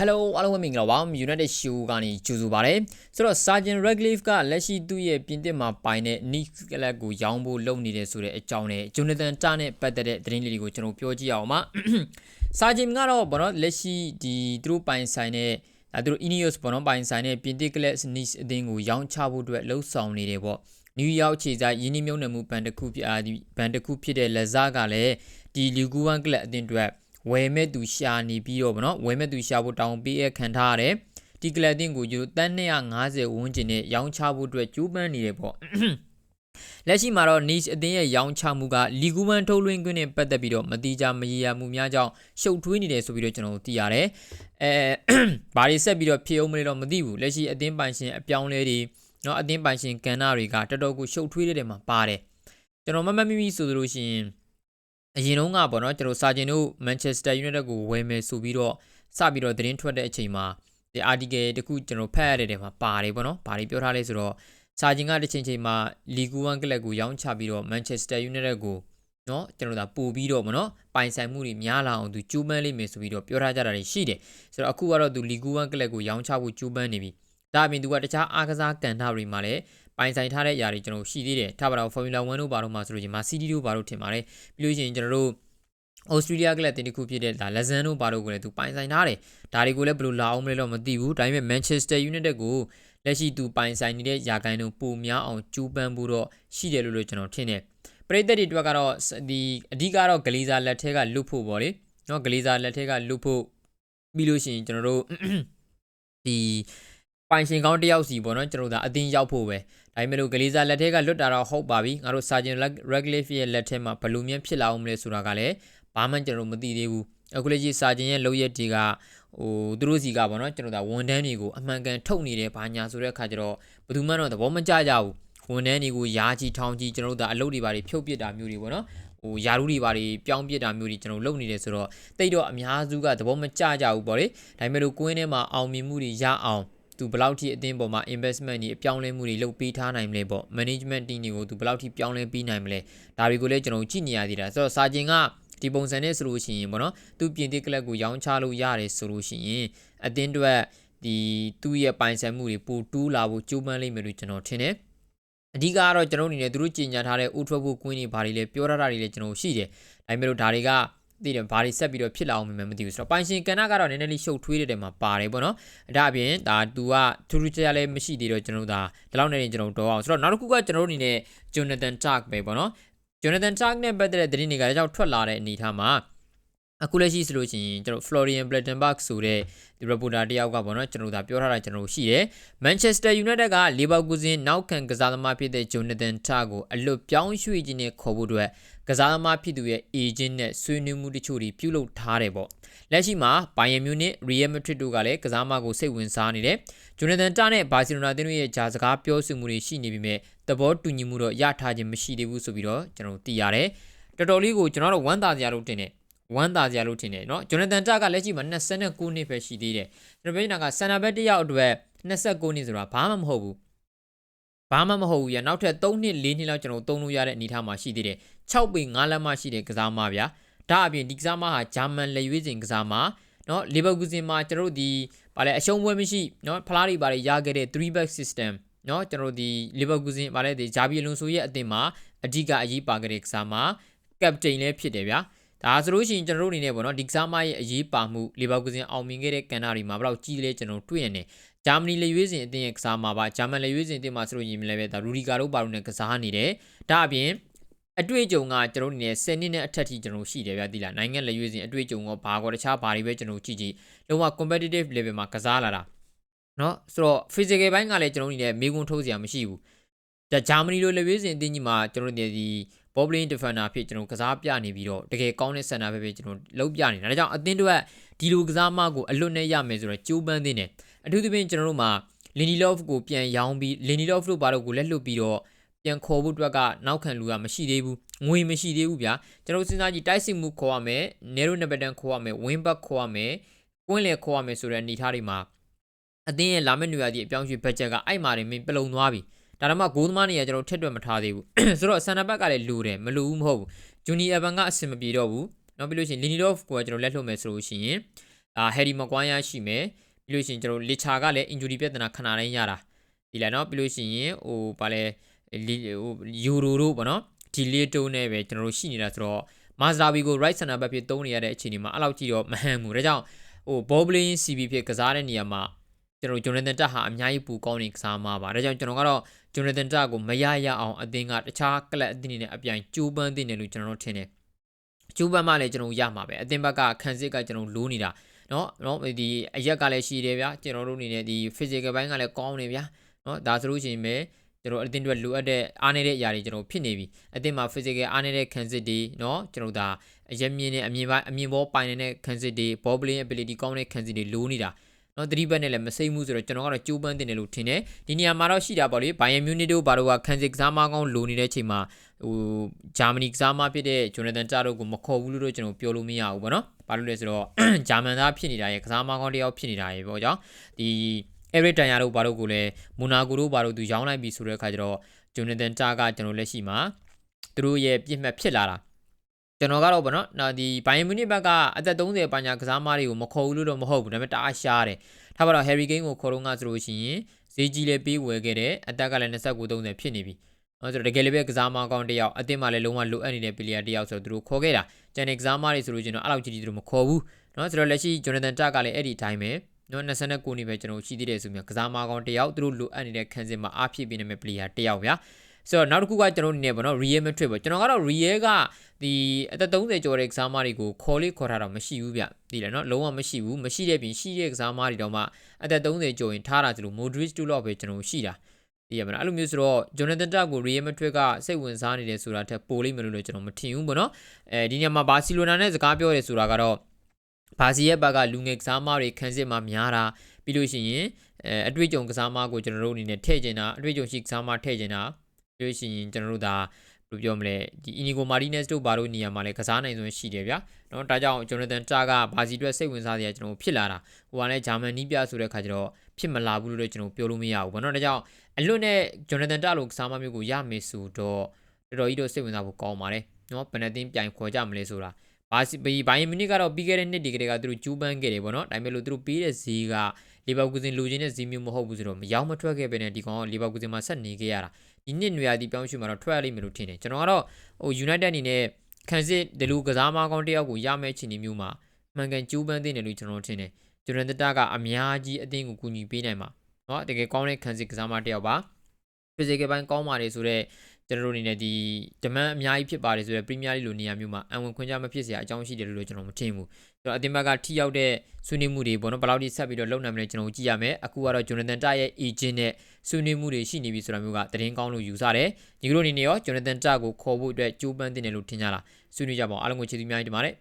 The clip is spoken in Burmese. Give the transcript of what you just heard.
Hello အားလုံးပဲမင်္ဂလာပါ United Show ကနေကြိုဆိုပါရစေဆိုတော့ Sergeant Radcliffe ကလက်ရှိသူ့ရဲ့ပြင်သစ်မှာပိုင်တဲ့ Nick ကလပ်ကိုရောင်းဖို့လုပ်နေတယ်ဆိုတဲ့အကြောင်းနဲ့ Jonathan Ta နဲ့ပတ်သက်တဲ့သတင်းလေးတွေကိုကျွန်တော်ပြောကြည့်အောင်ပါ Sergeant ကတော့ဘောနော်လက်ရှိဒီသူတို့ပိုင်ဆိုင်တဲ့အဲသူတို့ Ineos ဘောနော်ပိုင်ဆိုင်တဲ့ပြင်သစ်ကလပ် Nice အသင်းကိုရောင်းချဖို့အတွက်လှုံ့ဆော်နေတယ်ပေါ့နယူးယောက်ခြေဆိုင်ယင်းနှမြုံနယ်မှုဘန်တစ်ခုဖြစ်အာဒီဘန်တစ်ခုဖြစ်တဲ့လက်စားကလည်းဒီလီဂူဝမ်ကလပ်အသင်းအတွက် ဝယ်မဲ့သူရှာနေပြီးတော့ဗောနော်ဝယ်မဲ့သူရှာဖို့တောင်းပေးရခံထားရတယ်ဒီကလပ်အသင်းကိုယူတန်း250ဝန်းကျင်နဲ့ရောင်းချဖို့အတွက်ကြိုးပမ်းနေတယ်ပေါ့လက်ရှိမှာတော့ niche အသင်းရဲ့ရောင်းချမှုကလီဂူမန်ထုတ်လွှင့်ခွင့်နဲ့ပတ်သက်ပြီးတော့မတိကျမရေရာမှုများကြောင့်ရှုပ်ထွေးနေတယ်ဆိုပြီးတော့ကျွန်တော်တို့သိရတယ်။အဲဘာတွေဆက်ပြီးတော့ဖြစ်အောင်မလဲတော့မသိဘူး။လက်ရှိအသင်းပိုင်ရှင်အပြောင်းလဲတွေเนาะအသင်းပိုင်ရှင်ကန်နာတွေကတော်တော်ကိုရှုပ်ထွေးတဲ့တယ်မှာပါတယ်။ကျွန်တော်မမတ်မိမိဆိုလို့ရှိရင် အရင်တုန်းကပေါ့နော်ကျွန်တော်စာကျင်တို့မန်ချက်စတာယူနိုက်တက်ကိုဝယ်မယ်ဆိုပြီးတော့စပြီးတော့သတင်းထွက်တဲ့အချိန်မှာဒီ article တခုကျွန်တော်ဖတ်ရတဲ့နေရာမှာပါတယ်ပေါ့နော်။ဘာတွေပြောထားလဲဆိုတော့စာကျင်ကတစ်ချိန်ချိန်မှာလီဂူဝမ်ကလပ်ကိုရောင်းချပြီးတော့မန်ချက်စတာယူနိုက်တက်ကိုနော်ကျွန်တော်ဒါပို့ပြီးတော့မနော်ပိုင်ဆိုင်မှုတွေများလာအောင်သူကျူးပန်းလိမ့်မယ်ဆိုပြီးတော့ပြောထားကြတာတွေရှိတယ်ဆိုတော့အခုကတော့သူလီဂူဝမ်ကလပ်ကိုရောင်းချဖို့ကျူးပန်းနေပြီ ဒါအပြင်သူကတခြားအားကစားကန်တာတွေမှာလည်းပိုင်ဆိုင်ထားတဲ့အရာတွေကျွန်တော်ရှိသေးတယ်ထားပါတော့ Formula 1တို့ဘာတို့မှာဆိုလို့ရှိရင် Mercedes တို့ဘာတို့ထင်ပါတယ်ပြီးလို့ရှိရင်ကျွန်တော်တို့ဩစတြေးလျကလည်းတင်တစ်ခုဖြစ်တဲ့ဒါလက်ဇန်တို့ဘာတို့ကိုလည်းသူပိုင်ဆိုင်ထားတယ်ဒါတွေကိုလည်းဘယ်လိုလာအောင်မလဲတော့မသိဘူးဒါပေမဲ့ Manchester United ကိုလက်ရှိသူပိုင်ဆိုင်နေတဲ့ယာကိုင်းတို့ပုံများအောင်ကျူးပန်းဖို့တော့ရှိတယ်လို့လို့ကျွန်တော်ထင်တယ်ပရိသတ်တွေအတွက်ကတော့ဒီအဓိကတော့ဂလီဇာလက်ထဲကလွတ်ဖို့ပေါ့လေနော်ဂလီဇာလက်ထဲကလွတ်ဖို့ပြီးလို့ရှိရင်ကျွန်တော်တို့ဒီ ပိုင်ရှင်ကောင်းတယောက်စီပေါ့နော်ကျွန်တော်တို့ဒါအတင်းရောက်ဖို့ပဲဒါပေမဲ့လို့ဂလီဇာလက်ထဲကလွတ်တာတော့ဟုတ်ပါပြီငါတို့ Sergeant Radcliffe ရဲ့လက်ထဲမှာဘယ်လိုမျိုးဖြစ်လာအောင်မလဲဆိုတာကလည်းဘာမှကျွန်တော်မသိသေးဘူးအခုလေကြီး Sergeant ရဲ့လုပ်ရက်တွေကဟိုသူတို့စီကပေါ့နော်ကျွန်တော်ဒါဝန်ထမ်းတွေကိုအမှန်ကန်ထုတ်နေတယ်ဘာညာဆိုတဲ့အခါကျတော့ဘယ်သူမှတော့သဘောမကျကြဘူးဝန်ထမ်းတွေကိုယာကြီးထောင်းကြီးကျွန်တော်တို့ဒါအလုပ်တွေဘာတွေဖြုတ်ပစ်တာမျိုးတွေပေါ့နော်ဟိုယာရုတွေဘာတွေပြောင်းပစ်တာမျိုးတွေကျွန်တော်လုပ်နေတယ်ဆိုတော့တိတ်တော့အများစုကသဘောမကျကြဘူးပေါ့လေဒါပေမဲ့လို့ကိုင်းထဲမှာအောင်မြင်မှုတွေရအောင် သူဘယ်လောက်ထိအသင်းပေါ်မှာ investment တွေအပြောင်းလဲမှုတွေလုပ်ပေးထားနိုင်မလဲပေါ့ management team တွေကိုသူဘယ်လောက်ထိပြောင်းလဲပေးနိုင်မလဲဒါတွေကိုလည်းကျွန်တော်ကြည့်နေရသေးတာဆိုတော့စာကျင်ကဒီပုံစံနဲ့ဆိုလို့ရှိရင်ပေါ့နော်သူပြင်သစ်ကလပ်ကိုရောင်းချလို့ရတယ်ဆိုလို့ရှိရင်အသင်းအတွက်ဒီသူ့ရဲ့ပိုင်ဆိုင်မှုတွေပိုတူးလာဖို့ကြိုးပမ်းလိမ့်မယ်လို့ကျွန်တော်ထင်တယ်အဓိကကတော့ကျွန်တော်အနေနဲ့သူတို့ကြီးညာထားတဲ့ဥထွက်ဖို့ကွင်းတွေဘာတွေလဲပြောရတာတွေလည်းကျွန်တော်ရှိတယ်ဒါပေမဲ့လို့ဒါတွေက သိတယ်ဘာတွေဆက်ပြီးတော့ဖြစ်လာအောင်မသိဘူးဆိုတော့ပိုင်ရှင်ကန်နာကတော့နည်းနည်းလေးရှုပ်ထွေးတဲ့တဲမှာပါတယ်ပေါ့နော်ဒါအပြင်ဒါ तू ကထူးထူးခြားခြားလည်းမရှိသေးတော့ကျွန်တော်ဒါဒီလောက်နဲ့ကျွန်တော်တော့အောင်ဆိုတော့နောက်တစ်ခုကကျွန်တော်တို့အနေနဲ့ Jonathan Tark ပဲပေါ့နော် Jonathan Tark နဲ့ပတ်သက်တဲ့သတင်းတွေကလည်းကြောက်ထွက်လာတဲ့အနေအထားမှာ အခုလက်ရှိဆိုလို့ရှိရင်ကျွန်တော် Florian Plettenberg ဆိုတဲ့ဒီ reporter တယောက်ကပေါ့နော်ကျွန်တော်ဒါပြောထားတာကျွန်တော်ရှိတယ် Manchester United က Leverkusen နောက်ခံကစားသမားဖြစ်တဲ့ Jonathan Tah ကိုအလွတ်ပြောင်းရွှေ့ခြင်းနဲ့ခေါ်ဖို့အတွက်ကစားသမားဖြစ်သူရဲ့ agent နဲ့ဆွေးနွေးမှုတချို့တွေပြုလုပ်ထားတယ်ပေါ့လက်ရှိမှာ Bayern Munich Real Madrid တို့ကလည်းကစားသမားကိုစိတ်ဝင်စားနေတယ် Jonathan Tah နဲ့ Barcelona တင်းတို့ရဲ့ဂျာစကားပြောဆိုမှုတွေရှိနေပြီမဲ့သဘောတူညီမှုတော့ရထားခြင်းမရှိသေးဘူးဆိုပြီးတော့ကျွန်တော်သိရတယ်တော်တော်လေးကိုကျွန်တော်တို့ဝမ်းသာစရာလို့တင်တယ် ဝမ်းသာစရာလို့ထင်တယ်เนาะဂျွန်နသန်တာကလက်ရှိမှာ29နှစ်ပဲရှိသေးတယ်ကျွန်တော်ပြောနေတာကဆန်နာဘက်တစ်ယောက်အတွက်29နှစ်ဆိုတာဘာမှမဟုတ်ဘူးဘာမှမဟုတ်ဘူးရနောက်ထပ်3နှစ်4နှစ်လောက်ကျွန်တော်သုံးလို့ရတဲ့အနေအထားမှာရှိသေးတယ်6ပေ9လက်မှရှိတဲ့ကစားမဗျာဒါအပြင်ဒီကစားမဟာဂျာမန်လက်ရွေးစင်ကစားမเนาะလီဗာပူးစင်မှာကျွန်တော်တို့ဒီဗာလဲအရှုံးပွဲမရှိเนาะဖလားတွေဗာတွေရခဲ့တဲ့3 back system เนาะကျွန်တော်တို့ဒီလီဗာပူးစင်ဗာလဲဒီဂျာဘီလွန်ဆိုရဲ့အသင်းမှာအဓိကအရေးပါခဲ့တဲ့ကစားမကပတိန်လည်းဖြစ်တယ်ဗျာ ဒါဆိုလို့ရှိရင်ကျွန်တော်တို့အနေနဲ့ပေါ့နော်ဒီကစားမရဲ့အရေးပါမှုလီဗာပူးစင်အောင်မြင်ခဲ့တဲ့ကန်နာတွေမှာဘယ်လောက်ကြီးလဲကျွန်တော်တွေ့ရတယ်ဂျာမနီလေရွေးစင်အသင်းရဲ့ကစားမှာပါဂျာမန်လေရွေးစင်အသင်းမှာဆိုလို့ရင်လည်းပဲဒါရူဒီကာတို့ပါတို့နဲ့ကစားနေတယ်ဒါအပြင်အတွေ့အကြုံကကျွန်တော်တို့နေ10နှစ်နဲ့အထက်ထိကျွန်တော်ရှိတယ်ဗျာဒီလားနိုင်ငံလေရွေးစင်အတွေ့အကြုံကဘာကောတခြားဘာတွေပဲကျွန်တော်ကြည့်ကြည့်လုံးဝ competitive level မှာကစားလာတာเนาะဆိုတော့ physical ဘိုင်းကလည်းကျွန်တော်တို့နေမေးခွန်းထုတ်စရာမရှိဘူး ဒါဂျာမနီလိုလေရွေးစင်အသင်းကြီးမှာကျွန်တော်တို့ဒီ bowling defender ဖြစ်ကျွန်တော်ကစားပြနေပြီးတော့တကယ်ကောင်းတဲ့ center ပဲပဲကျွန်တော်လုံးပြနေတာဒါကြောင့်အသင်းတို့ကဒီလိုကစားမကိုအလွတ်နဲ့ရမယ်ဆိုတော့ကြိုးပမ်းသင်းတယ်အထူးသဖြင့်ကျွန်တော်တို့မှာ Lindelof ကိုပြန်ရောင်းပြီး Lindelof တို့ဘာလို့ကိုလက်လွတ်ပြီးတော့ပြန်ခေါ်ဖို့အတွက်ကနောက်ခံလူကမရှိသေးဘူးငွေမရှိသေးဘူးဗျာကျွန်တော်စဉ်းစားကြည့်တိုက်စစ်မှုခေါ်ရမယ် Nero Nabadan ခေါ်ရမယ် Win back ခေါ်ရမယ်ကွင်းလေခေါ်ရမယ်ဆိုတဲ့အနေအထားတွေမှာအသင်းရဲ့လာမယ့်နေရာကြီးအပြောင်းရွှေ့ဘတ်ဂျက်ကအဲ့မှာနေမင်းပလုံသွားပြီ ဒါတော့မှဂိုးသမားနေရကျွန်တော်ထက်တွက်မထားသေးဘူးဆိုတော့ဆန်နာဘက်ကလည်းလူတယ်မလူဘူးမဟုတ်ဘူးဂျူနီအဗန်ကအဆင်မပြေတော့ဘူးနောက်ပြီးလို့ရှိရင်လီနီလော့ဖ်ကိုကျွန်တော်လက်လွတ်မယ်ဆိုလို့ရှိရင်အာဟယ်ရီမကွိုင်းယာရှိမယ်ပြီးလို့ရှိရင်ကျွန်တော်လီချာကလည်း injury ပြဿနာခဏတိုင်းရတာဒီလားနော်ပြီးလို့ရှိရင်ဟိုဗာလဲလီဟိုယူရိုတို့ပေါ့နော်ဒီလေးတုံးနဲ့ပဲကျွန်တော်တို့ရှိနေတာဆိုတော့မာဇာဘီကို right center back ဖြစ်သုံးနေရတဲ့အချိန်ဒီမှာအဲ့လောက်ကြည့်တော့မဟန်ဘူးဒါကြောင့်ဟို ball playing CB ဖြစ်ကစားတဲ့နေရာမှာကျွန်တော်ဂျွန်နသန်တက်ဟာအများကြီးပူကောင်းနေကစားမှာပါဒါကြောင့်ကျွန်တော်ကတော့ ဂျွန်နသန်တက်ကိုမရရအောင်အသင်းကတခြားကလပ်အသင်းတွေနဲ့အပြိုင်ကြိုးပမ်းသင့်တယ်လို့ကျွန်တော်တို့ထင်တယ်ကျိုးပန်းမှလည်းကျွန်တော်ရမှာပဲအသင်းဘက်ကခံစစ်ကကျွန်တော်လိုးနေတာเนาะเนาะဒီအရက်ကလည်းရှိတယ်ဗျာကျွန်တော်တို့အနေနဲ့ဒီ physical ဘိုင်းကလည်းကောင်းနေဗျာเนาะဒါဆိုလို့ရှိရင်ပဲကျွန်တော်အတင်းတွေလိုအပ်တဲ့အားနည်းတဲ့အရာတွေကျွန်တော်ဖြစ်နေပြီအတင်းမှာ physical အားနည်းတဲ့ခံစစ်တွေเนาะကျွန်တော်ဒါအရက်မြင့်နဲ့အမြင်ပိုင်းအမြင်ပေါ်ပိုင်နေတဲ့ခံစစ်တွေ ball playing ability ကောင်းတဲ့ခံစစ်တွေလိုးနေတာ နော်သတိပတ်နဲ့လည်းမစိမ့်ဘူးဆိုတော့ကျွန်တော်ကတော့ကြိုးပမ်းတင်တယ်လို့ထင်တယ်ဒီနေရာမှာတော့ရှိတာပေါ့လေဘိုင်ယန်မြူနစ်တို့ဘာလို့ကခန်းစစ်ကစားမကောင်းလိုနေတဲ့ချိန်မှာဟိုဂျာမနီကစားမဖြစ်တဲ့ဂျိုနသန်ဂျာတို့ကိုမခေါ်ဘူးလို့တော့ကျွန်တော်ပြောလို့မရဘူးပေါ့နော်ဘာလို့လဲဆိုတော့ဂျာမန်သားဖြစ်နေတာရဲ့ကစားမကောင်းတယောက်ဖြစ်နေတာရဲ့ပေါ့ကြောင့်ဒီ Eric Dyer တို့ဘာလို့ကိုလည်းမူနာကိုတို့ဘာလို့သူရောင်းလိုက်ပြီဆိုတဲ့အခါကျတော့ဂျိုနသန်ဂျာကကျွန်တော်လက်ရှိမှာသူတို့ရဲ့ပြစ်မှတ်ဖြစ်လာတာ ကျွန်တော်ကတော့ဗောနော်နော်ဒီဘိုင်ယန်မြူနစ်ဘက်ကအသက်30ပညာကစားမတွေကိုမခေါ်ဘူးလို့တော့မဟုတ်ဘူးဒါပေမဲ့တအားရှားတယ်ထားပါတော့ Harry Kane ကိုခေါ်တော့ငါဆိုလို့ရှိရင်ဈေးကြီးလည်းပေးဝယ်ခဲ့တယ်အသက်ကလည်း29 30ဖြစ်နေပြီနော်ဆိုတော့တကယ်လည်းပဲကစားမကောင်းတယောက်အသင်းမှာလည်းလုံးဝလိုအပ်နေတဲ့ပီလီယာတယောက်ဆိုတော့သူတို့ခေါ်ခဲ့တာကျန်တဲ့ကစားမတွေဆိုလို့ကျွန်တော်အဲ့လောက်ကြီးကြီးသူတို့မခေါ်ဘူးနော်ဆိုတော့လက်ရှိ Jonathan Tah ကလည်းအဲ့ဒီအတိုင်းပဲနော်29နှစ်ပဲကျွန်တော်ရှိသေးတယ်ဆိုပြီးကစားမကောင်းတယောက်သူတို့လိုအပ်နေတဲ့ခန်းစစ်မှာအားဖြည့်ပေးနေမဲ့ပီလီယာတယောက်ဗျာ ဆိုတော့နောက်တစ်ခုကကျွန်တော်နေပေါ့နော် Real Madrid ပေါ့ကျွန်တော်ကတော့ Real ကဒီအသက်30ကျော်တဲ့ကစားမတွေကိုခေါ်လေးခေါ်ထားတော့မရှိဘူးဗျဒီလေနော်လုံးဝမရှိဘူးမရှိတဲ့ပြင်ရှိတဲ့ကစားမတွေတော့မှအသက်30ကျော်ရင်ထားတာဆိုလို့ Modric တူတော့ပဲကျွန်တော်ရှိတာဒီရမလားအဲ့လိုမျိုးဆိုတော့ Jonathan Tah ကို Real Madrid ကစိတ်ဝင်စားနေတယ်ဆိုတာထက်ပိုလိမ့်မယ်လို့ကျွန်တော်မထင်ဘူးပေါ့နော်အဲဒီညမှာဘာစီလိုနာနဲ့စကားပြောရဲဆိုတာကတော့ဘာစီရဲ့ဘက်ကလူငယ်ကစားမတွေခန်းစစ်မှာများတာပြီးလို့ရှိရင်အဲအတွေ့အကြုံကစားမကိုကျွန်တော်တို့အနေနဲ့ထည့်ကျင်တာအတွေ့အကြုံရှိကစားမထည့်ကျင်တာ ပြီးလို့ရှိရင်ကျွန်တော်တို့ဒါဘယ်လိုပြောမလဲဒီ Inigo Martinez တို့ဘာလို့နေရာမှာလဲကစားနိုင်စွမ်းရှိတယ်ဗျာเนาะဒါကြောင့် Jonathan Tah ကဘာစီအတွက်စိတ်ဝင်စားစရာကျွန်တော်ဖြစ်လာတာဟိုကလည်းဂျာမန်နီးပြဆိုတဲ့ခါကျတော့ဖြစ်မလာဘူးလို့လည်းကျွန်တော်ပြောလို့မရဘူးဗောနော်ဒါကြောင့်အလွတ်နဲ့ Jonathan Tah လို့ကစားမမျိုးကိုရမယ်ဆိုတော့တော်တော်ကြီးတော့စိတ်ဝင်စားဖို့ကောင်းပါတယ်เนาะဘယ်နဲ့တင်းပြိုင်ခေါ်ကြမလဲဆိုတာဘာစီဘီဘိုင်မီနစ်ကတော့ပြီးခဲ့တဲ့နှစ်ဒီကလေးကသူတို့ကျူးပန်းခဲ့တယ်ဗောနော်ဒါပေမဲ့လို့သူတို့ပေးတဲ့ဈေးက လီဗာပူဇင်လူချင်းတဲ့ဈေးမျိုးမဟုတ်ဘူးဆိုတော့မရောက်မထွက်ခဲ့ပဲနဲ့ဒီကောင်ကလီဗာပူဇင်မှာဆက်နေခဲ့ရတာဒီနှစ်နွေရာသီပြောင်းရွှေ့မှာတော့ထွက်ရလိမ့်မယ်လို့ထင်တယ်ကျွန်တော်ကတော့ဟို United အနေနဲ့ခံစစ်ဒီလိုကစားမကောင်းတယောက်ကိုရမယ့်ချင်နေမျိုးမှာမှန်ကန်ကျူးပန်းသင့်တယ်လို့ကျွန်တော်ထင်တယ်ဂျွန်နန်တတာကအများကြီးအသင်းကိုကူညီပေးနိုင်မှာเนาะတကယ်ကောင်းတဲ့ခံစစ်ကစားမတယောက်ပါ physical ဘိုင်းကောင်းပါတယ်ဆိုတော့ ကျွန်တော်တို့အနေနဲ့ဒီဒမန်အများကြီးဖြစ်ပါတယ်ဆိုတော့ Premier League လိုနေရာမျိုးမှာအံဝင်ခွင့်ကြမဖြစ်စရာအကြောင်းရှိတယ်လို့ကျွန်တော်မထင်ဘူးဆိုတော့အသင်းဘက်ကထိရောက်တဲ့ဆွေးနွေးမှုတွေဘောနော်ဘယ်လောက်ထိဆက်ပြီးတော့လုပ်နိုင်မလဲကျွန်တော်ကြည့်ရမယ်အခုကတော့ Jonathan Tah ရဲ့ agent နဲ့ဆွေးနွေးမှုတွေရှိနေပြီဆိုတာမျိုးကသတင်းကောင်းလို့ယူဆတယ်ညီကတို့အနေနဲ့ရော Jonathan Tah ကိုခေါ်ဖို့အတွက်ကြိုးပမ်းတင်တယ်လို့ထင်ကြလားဆွေးနွေးကြပါအောင်အားလုံးကိုချစ်သူများကြီးတင်ပါတယ်